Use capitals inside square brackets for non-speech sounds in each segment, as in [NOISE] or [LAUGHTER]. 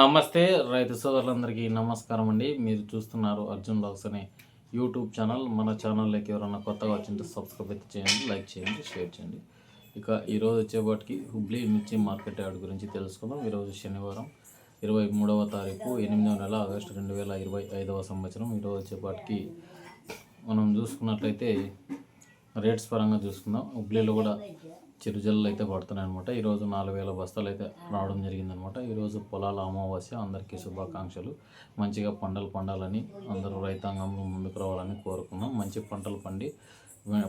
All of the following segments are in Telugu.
నమస్తే రైతు సోదరులందరికీ నమస్కారం అండి. మీరు చూస్తున్నారు అర్జున్ లాగ్స్ అనే యూట్యూబ్ ఛానల్. మన ఛానల్లోకి ఎవరైనా కొత్తగా వచ్చింటే సబ్స్క్రైబ్ అయితే చేయండి లైక్ చేయండి షేర్ చేయండి. ఇక ఈరోజు వచ్చేపాటికి హుబ్లీ మిర్చి మార్కెట్ యార్డ్ గురించి తెలుసుకుందాం. ఈరోజు శనివారం ఇరవై మూడవ తారీఖు ఎనిమిదవ నెల ఆగస్టు రెండు వేల ఇరవై ఐదవ సంవత్సరం. ఈరోజు వచ్చేపాటికి మనం చూసుకున్నట్లయితే రేట్స్ పరంగా చూసుకుందాం. హుబ్లీలో కూడా చిరుజల్లు అయితే పడుతున్నాయి అనమాట ఈరోజు నాలుగు వేల బస్తాలు అయితే రావడం జరిగిందనమాట ఈరోజు పొలాల అమావాస్య అందరికీ శుభాకాంక్షలు. మంచిగా పంటలు పండాలని అందరూ రైతాంగం ముందుకు రావాలని కోరుకున్నాం మంచి పంటలు పండి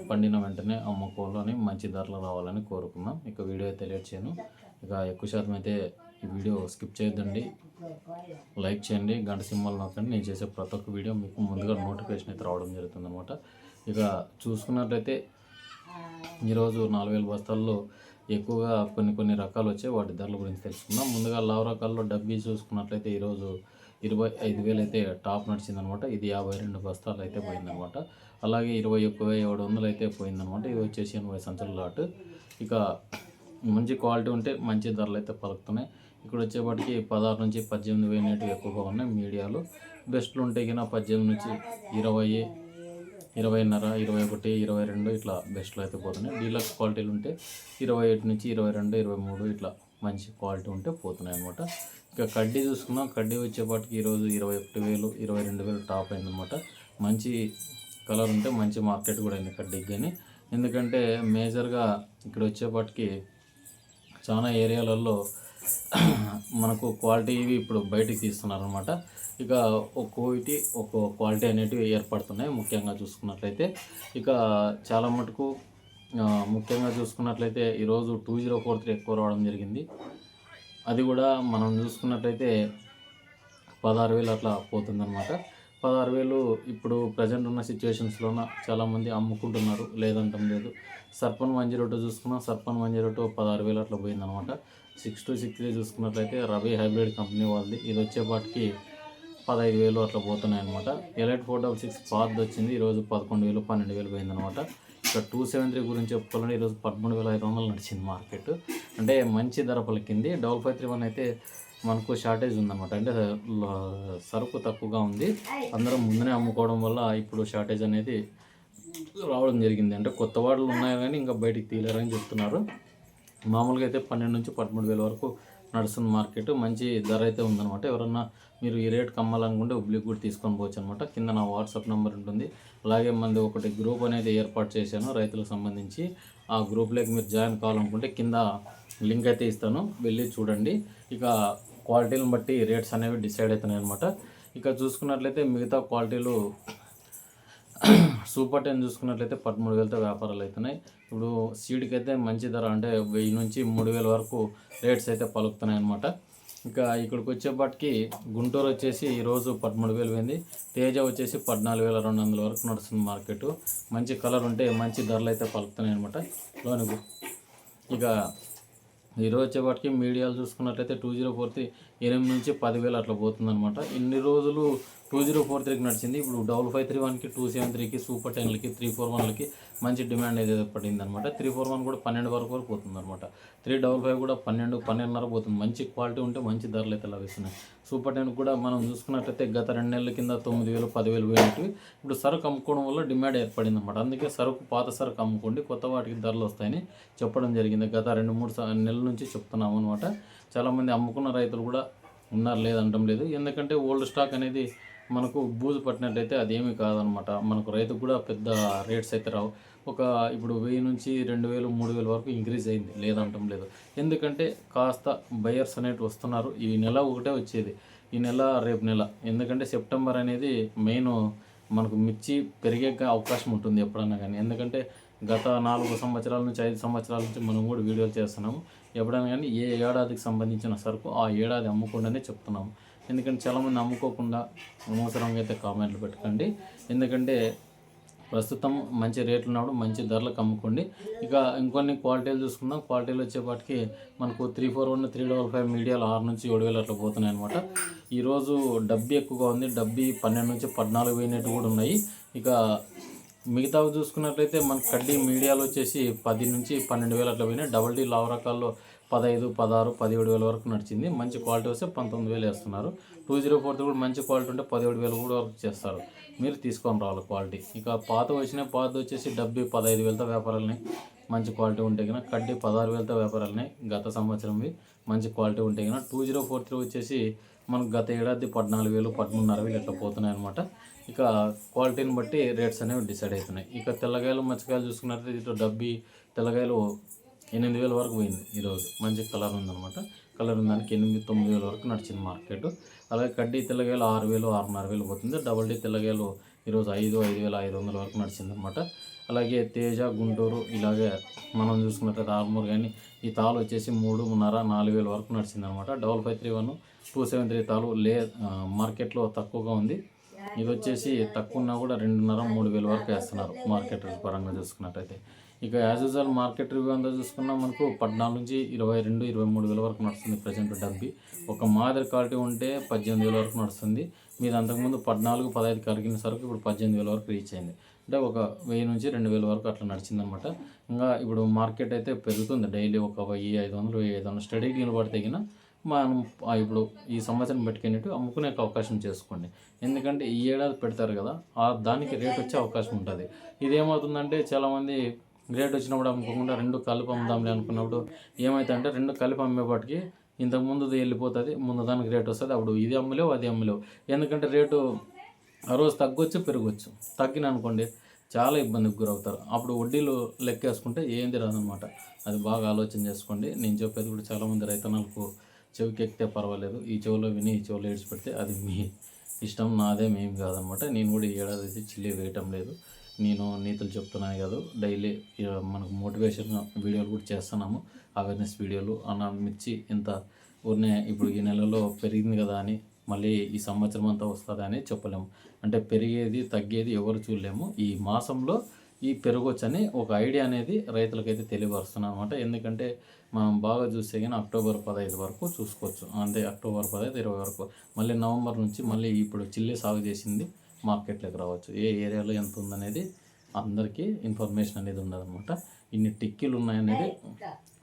పండిన వెంటనే అమ్ముకోవాలని మంచి ధరలు రావాలని కోరుకున్నాం ఇక వీడియో అయితే లేట్ చేయను. ఇక ఎక్కువ శాతం అయితే ఈ వీడియో స్కిప్ చేయొద్దండి. లైక్ చేయండి. గంట సింబల్ నొక్కండి. నేను చేసే ప్రతి ఒక్క వీడియో మీకు ముందుగా నోటిఫికేషన్ అయితే రావడం జరుగుతుంది అనమాట ఇక చూసుకున్నట్లయితే ఈరోజు నాలుగు వేల బస్తాల్లో ఎక్కువగా కొన్ని కొన్ని రకాలు వచ్చాయి. వాటి ధరల గురించి తెలుసుకుందాం. ముందుగా లావ్ రకాల్లో డబ్బీ చూసుకున్నట్లయితే ఈరోజు ఇరవై ఐదు వేలు అయితే టాప్ నడిచిందనమాట. ఇది యాభై రెండు బస్తాలు అయితే పోయిందనమాట. అలాగే ఇరవై ఒక్క ఏడు వందలు అయితే పోయిందనమాట. ఇది వచ్చేసి ఎనభై సంచుల లాట్. ఇక మంచి క్వాలిటీ ఉంటే మంచి ధరలు అయితే పలుకుతున్నాయి. ఇక్కడ వచ్చేప్పటికి పదహారు నుంచి పద్దెనిమిది వేలు ఎక్కువగా ఉన్నాయి మీడియాలో. బెస్ట్లు ఉంటే కన్నా పద్దెనిమిది నుంచి ఇరవై ఇరవైన్నర ఇరవై ఒకటి ఇరవై రెండు ఇట్లా బెస్ట్లో అయితే పోతున్నాయి. డీలక్స్ క్వాలిటీలు ఉంటే ఇరవై ఒకటి నుంచి ఇరవై రెండు ఇరవై మూడు ఇట్లా మంచి క్వాలిటీ ఉంటే పోతున్నాయి అనమాట ఇక కడ్డీ చూసుకున్నాం కడ్డీ వచ్చేపాటికి ఈరోజు ఇరవై ఒకటి వేలు ఇరవై రెండు వేలు టాప్ అయిందనమాట మంచి కలర్ ఉంటే మంచి మార్కెట్ కూడా అయింది కడ్డీకి కానీ. ఎందుకంటే మేజర్గా ఇక్కడ వచ్చేపాటికి చాలా ఏరియాలలో [CLEARS THROAT] మనకు క్వాలిటీ ఇవి ఇప్పుడు బయటికి తీస్తున్నారు అనమాట ఇక ఒక్కోటి ఒక్కో క్వాలిటీ అనేటివి ఏర్పడుతున్నాయి ముఖ్యంగా చూసుకున్నట్లయితే. ఇక చాలా మటుకు ముఖ్యంగా చూసుకున్నట్లయితే ఈరోజు టూ జీరో ఫోర్ త్రీ ఎక్కువ రావడం జరిగింది. అది కూడా మనం చూసుకున్నట్లయితే పదహారు వేలు అట్లా పోతుందన్నమాట. పదహారు వేలు ఇప్పుడు ప్రజెంట్ ఉన్న సిచ్యువేషన్స్లోన చాలామంది అమ్ముకుంటున్నారు. లేదంటం లేదు. సర్పన్ వన్ జీరో టూ చూసుకున్నా సర్పన్ వన్ జీరో టూ పదహారు వేలు అట్లా పోయిందనమాట. సిక్స్ టూ సిక్స్ త్రీ చూసుకున్నట్లయితే రవి హైబ్రిడ్ కంపెనీ వాళ్ళది. ఇది వచ్చేపాటికి పదహైదు వేలు అట్లా పోతున్నాయి అనమాట ఎలైట్ ఫోర్ డబల్ సిక్స్ పాత్ వచ్చింది. ఈరోజు పదకొండు వేలు పన్నెండు వేలు పోయిందనమాట. ఇక్కడ టూ సెవెన్ త్రీ గురించి చెప్పుకోవాలంటే ఈరోజు పదమూడు వేల ఐదు వందలు నడిచింది మార్కెట్. అంటే మంచి ధర పలికింది. డబల్ ఫైవ్ త్రీ వన్ అయితే మనకు షార్టేజ్ ఉందన్నమాట. అంటే సరుకు తక్కువగా ఉంది. అందరం ముందునే అమ్ముకోవడం వల్ల ఇప్పుడు షార్టేజ్ అనేది రావడం జరిగింది. అంటే కొత్త వాడలు ఉన్నాయి కానీ ఇంకా బయటికి తీయలేరని చెప్తున్నారు. మామూలుగా అయితే పన్నెండు నుంచి పదమూడు వేల వరకు నడుస్తుంది మార్కెట్. మంచి ధర అయితే ఉందన్నమాట. ఎవరన్నా మీరు ఈ రేట్ కమ్మాలనుకుంటే ఉబ్లిక్ కూడా తీసుకొని పోవచ్చు అనమాట కింద నా వాట్సాప్ నెంబర్ ఉంటుంది. అలాగే మనది ఒకటి గ్రూప్ అనేది ఏర్పాటు చేశాను రైతులకు సంబంధించి. ఆ గ్రూప్లోకి మీరు జాయిన్ కావాలనుకుంటే కింద లింక్ అయితే ఇస్తాను. వెళ్ళి చూడండి. ఇక క్వాలిటీని బట్టి రేట్స్ అనేవి డిసైడ్ అవుతున్నాయి అనమాట ఇక చూసుకున్నట్లయితే మిగతా క్వాలిటీలు సూపర్ టెన్ చూసుకున్నట్లయితే పదమూడు వేలతో వ్యాపారాలు అవుతున్నాయి. ఇప్పుడు సీడ్కి అయితే మంచి ధర అంటే వెయ్యి నుంచి మూడు వేల వరకు రేట్స్ అయితే పలుకుతున్నాయి అనమాట ఇంకా ఇక్కడికి వచ్చేప్పటికి గుంటూరు వచ్చేసి ఈరోజు పదమూడు వేలు పోయింది. తేజ వచ్చేసి పద్నాలుగు వేల రెండు వందల వరకు నడుస్తుంది మార్కెట్. మంచి కలర్ ఉంటే మంచి ధరలు అయితే పలుకుతున్నాయి అనమాట లోనికి. ఇక ఈరోజు వచ్చేపాటికి మీడియాలు చూసుకున్నట్లయితే టూ జీరో ఫోర్ త్రీ ఎనిమిది నుంచి పదివేలు అట్లా పోతుందనమాట ఇన్ని రోజులు టూ జీరో ఫోర్ త్రీకి నడిచింది. ఇప్పుడు డబుల్ ఫైవ్ త్రీ వన్కి టూ సెవెన్ త్రీకి సూపర్ టెన్లకి త్రీ ఫోర్ వన్లకి మంచి డిమాండ్ అయితే పడింది అనమాట త్రీ ఫోర్ వన్ కూడా పన్నెండు వరకు వరకు పోతుంది అనమాట త్రీ డబుల్ ఫైవ్ కూడా పన్నెండు పన్నెండున్నర పోతుంది. మంచి క్వాలిటీ ఉంటే మంచి ధరలు అయితే లభిస్తున్నాయి. సూపర్ టెన్ కూడా మనం చూసుకున్నట్లయితే గత రెండు నెలల కింద తొమ్మిది వేలు పదివేలు పోయినట్టు. ఇప్పుడు సరుకు అమ్ముకోవడం వల్ల డిమాండ్ ఏర్పడింది అనమాట అందుకే సరుకు పాత సరుకు అమ్ముకోండి. కొత్త వాటికి ధరలు వస్తాయని చెప్పడం జరిగింది. గత రెండు మూడు నెలల నుంచి చెప్తున్నాము అనమాట చాలామంది అమ్ముకున్న రైతులు కూడా ఉన్నారు లేదంటం లేదు. ఎందుకంటే ఓల్డ్ స్టాక్ అనేది మనకు బూజు పట్టినట్టయితే అదేమీ కాదనమాట. మనకు రైతుకు కూడా పెద్ద రేట్స్ అయితే రావు. ఒక ఇప్పుడు వెయ్యి నుంచి రెండు వేలు మూడు వేల వరకు ఇంక్రీజ్ అయింది లేదంటం లేదు. ఎందుకంటే కాస్త బయర్స్ అనేటి వస్తున్నారు. ఈ నెల ఒకటే వచ్చేది. ఈ నెల రేపు నెల. ఎందుకంటే సెప్టెంబర్ అనేది మెయిన్ మనకు మిర్చి పెరిగే అవకాశం ఉంటుంది ఎప్పుడన్నా కానీ. ఎందుకంటే గత నాలుగు సంవత్సరాల నుంచి ఐదు సంవత్సరాల నుంచి మనం కూడా వీడియోలు చేస్తున్నాము. ఎప్పుడైనా కానీ ఏ ఏడాదికి సంబంధించిన సరుకు ఆ ఏడాది అమ్ముకుండానే చెప్తున్నాము. ఎందుకంటే చాలామంది అమ్ముకోకుండా అనవసరంగా అయితే కామెంట్లు పెట్టకండి. ఎందుకంటే ప్రస్తుతం మంచి రేట్లు ఉన్నప్పుడు మంచి ధరలకు అమ్ముకోండి. ఇక ఇంకొన్ని క్వాలిటీలు చూసుకుందాం. క్వాలిటీలు వచ్చేపాటికి మనకు three four one three double five మీడియాలు ఆరు నుంచి ఏడు వేలు అట్లా పోతున్నాయి అనమాట ఈరోజు డబ్బీ ఎక్కువగా ఉంది. డబ్బీ పన్నెండు నుంచి పద్నాలుగు పోయినట్టు కూడా ఉన్నాయి. ఇక మిగతావి చూసుకున్నట్లయితే మన కడ్డీ మీడియాలో వచ్చేసి పది నుంచి పన్నెండు వేలు అట్లా పోయినాయి. డబల్ డీ లావ్ రకాల్లో పదహైదు పదహారు పదిహేడు వేల వరకు నడిచింది. మంచి క్వాలిటీ వస్తే పంతొమ్మిది వేలు వేస్తున్నారు. టూ జీరో ఫోర్త్ కూడా మంచి క్వాలిటీ ఉంటే పదిహేడు వేలు కూడా వరకు చేస్తారు. మీరు తీసుకొని రావాలి క్వాలిటీ. ఇక పాత వచ్చిన పాత వచ్చేసి డబ్బి పదహైదు వేలతో వ్యాపారాలని మంచి క్వాలిటీ ఉంటే కన్నా కడ్డీ పదహారు వేలతో వ్యాపారాలని గత సంవత్సరంవి మంచి క్వాలిటీ ఉంటే కన్నా టూ జీరో ఫోర్ త్రీ వచ్చేసి మనకు గత ఏడాది పద్నాలుగు వేలు పదమూడున్నర వేలు ఇట్లా పోతున్నాయి అనమాట ఇక క్వాలిటీని బట్టి రేట్స్ అనేవి డిసైడ్ అవుతున్నాయి ఇక తెల్లగాయలు మచ్చకాయలు చూసుకున్నట్లయితే ఇటు డబ్బీ తెల్లగాయలు ఎనిమిది వేల వరకు పోయింది ఈరోజు. మంచి కలర్ ఉందనమాట కలర్ ఉందానికి ఎనిమిది తొమ్మిది వేల వరకు నడిచింది మార్కెట్. అలాగే కడ్డీ తెల్లగాయలు ఆరు వేలు ఆరున్నర వేలు పోతుంది. డబల్ డీ తెల్లగాయలు ఈరోజు ఐదు ఐదు వేల ఐదు వందల వరకు నడిచింది అనమాట అలాగే తేజ గుంటూరు ఇలాగే మనం చూసుకున్నట్లయితే ఆర్మూర్ కానీ ఈ తాలు వచ్చేసి మూడున్నర నాలుగు వేల వరకు నడిచింది అనమాట double five three one two seven three తాలు లే మార్కెట్లో తక్కువగా ఉంది. ఇది వచ్చేసి తక్కువ ఉన్నా కూడా రెండున్నర మూడు వేల వరకు వేస్తున్నారు మార్కెట్ పరంగా చూసుకున్నట్టయితే. ఇక యాజ్ యూజువల్ మార్కెట్ రివ్యూ అంతా చూసుకున్నా మనకు పద్నాలుగు నుంచి ఇరవై రెండు ఇరవై మూడు వేల వరకు నడుస్తుంది ప్రజెంట్ డబ్బి ఒక మాదిరి క్వాలిటీ ఉంటే పద్దెనిమిది వేల వరకు నడుస్తుంది. మీరు అంతకుముందు పద్నాలుగు పదహైదు కలిగిన సరుకు ఇప్పుడు పద్దెనిమిది వేల వరకు రీచ్ అయింది. అంటే ఒక వెయ్యి నుంచి రెండు వేల వరకు అట్లా నడిచిందనమాట. ఇంకా ఇప్పుడు మార్కెట్ అయితే పెరుగుతుంది. డైలీ ఒక వెయ్యి ఐదు వందలు వెయ్యి ఐదు వందలు. స్టడీకి నిలబడితే మనం ఇప్పుడు ఈ సంవత్సరం పెట్టుకునేట్టు అమ్ముకునే అవకాశం చేసుకోండి. ఎందుకంటే ఈ ఏడాది పెడతారు కదా ఆ దానికి రేట్ వచ్చే అవకాశం ఉంటుంది. ఇదేమవుతుందంటే చాలామంది రేట్ వచ్చినప్పుడు అమ్ముకోకుండా రెండు కలిపి అమ్ముదాంలే అనుకున్నప్పుడు ఏమవుతుందంటే రెండు కలిపి అమ్మేపాటికి ఇంతకు ముందుది వెళ్ళిపోతుంది ముందు దానికి రేట్ వస్తుంది అప్పుడు ఇది అమ్మలేవు అది అమ్మలేవు. ఎందుకంటే రేటు ఆ రోజు తగ్గొచ్చు పెరగచ్చు. తగ్గిన అనుకోండి చాలా ఇబ్బందికి గురవుతారు. అప్పుడు వడ్డీలు లెక్కేసుకుంటే ఏంది రాదనమాట. అది బాగా ఆలోచన చేసుకోండి. నేను చెప్పేది కూడా చాలామంది రైతన్నలకు చెవికి ఎక్కితే పర్వాలేదు. ఈ చెవిలో విని ఈ చెవిలో ఏడ్చిపెడితే అది మీ ఇష్టం నాదేం ఏం కాదనమాట. నేను కూడా ఈ ఏడాది అయితే చిల్లి వేయటం లేదు. నేను నీతులు చెప్తున్నాను కాదు. డైలీ మనకు మోటివేషన్ వీడియోలు కూడా చేస్తున్నాము. అవేర్నెస్ వీడియోలు. అన్న మిర్చి ఇంత ఉన్నాయి ఇప్పుడు ఈ నెలలో పెరిగింది కదా అని మళ్ళీ ఈ సంవత్సరం అంతా వస్తుంది అని చెప్పలేము. అంటే పెరిగేది తగ్గేది ఎవరు చూడలేము. ఈ మాసంలో ఈ పెరగొచ్చని ఒక ఐడియా అనేది రైతులకైతే తెలియపరుస్తున్నాను అనమాట ఎందుకంటే మనం బాగా చూస్తే కానీ అక్టోబర్ పదహైదు వరకు చూసుకోవచ్చు. అంటే అక్టోబర్ పదహైదు ఇరవై వరకు. మళ్ళీ నవంబర్ నుంచి మళ్ళీ ఇప్పుడు చిల్లి సాగు చేసింది మార్కెట్లోకి రావచ్చు. ఏ ఏరియాలో ఎంత ఉందనేది అందరికీ ఇన్ఫర్మేషన్ అనేది ఉండదన్నమాట. ఇన్ని టిక్కీలు ఉన్నాయనేది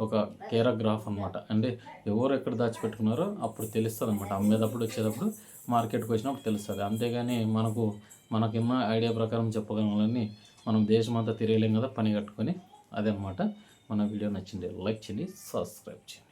ఒక కేరాగ్రాఫ్ అనమాట అంటే ఎవరు ఎక్కడ దాచిపెట్టుకున్నారో అప్పుడు తెలుస్తుంది అనమాట అమ్మేటప్పుడు వచ్చేటప్పుడు మార్కెట్కి వచ్చినప్పుడు తెలుస్తుంది. అంతేగాని మనకు మనకున్న ఐడియా ప్రకారం చెప్పగలని మనం దేశం అంతా తిరగలేం కదా పని కట్టుకొని. అదే అనమాట మన వీడియో నచ్చింది లైక్ చేయండి సబ్స్క్రైబ్ చేయండి.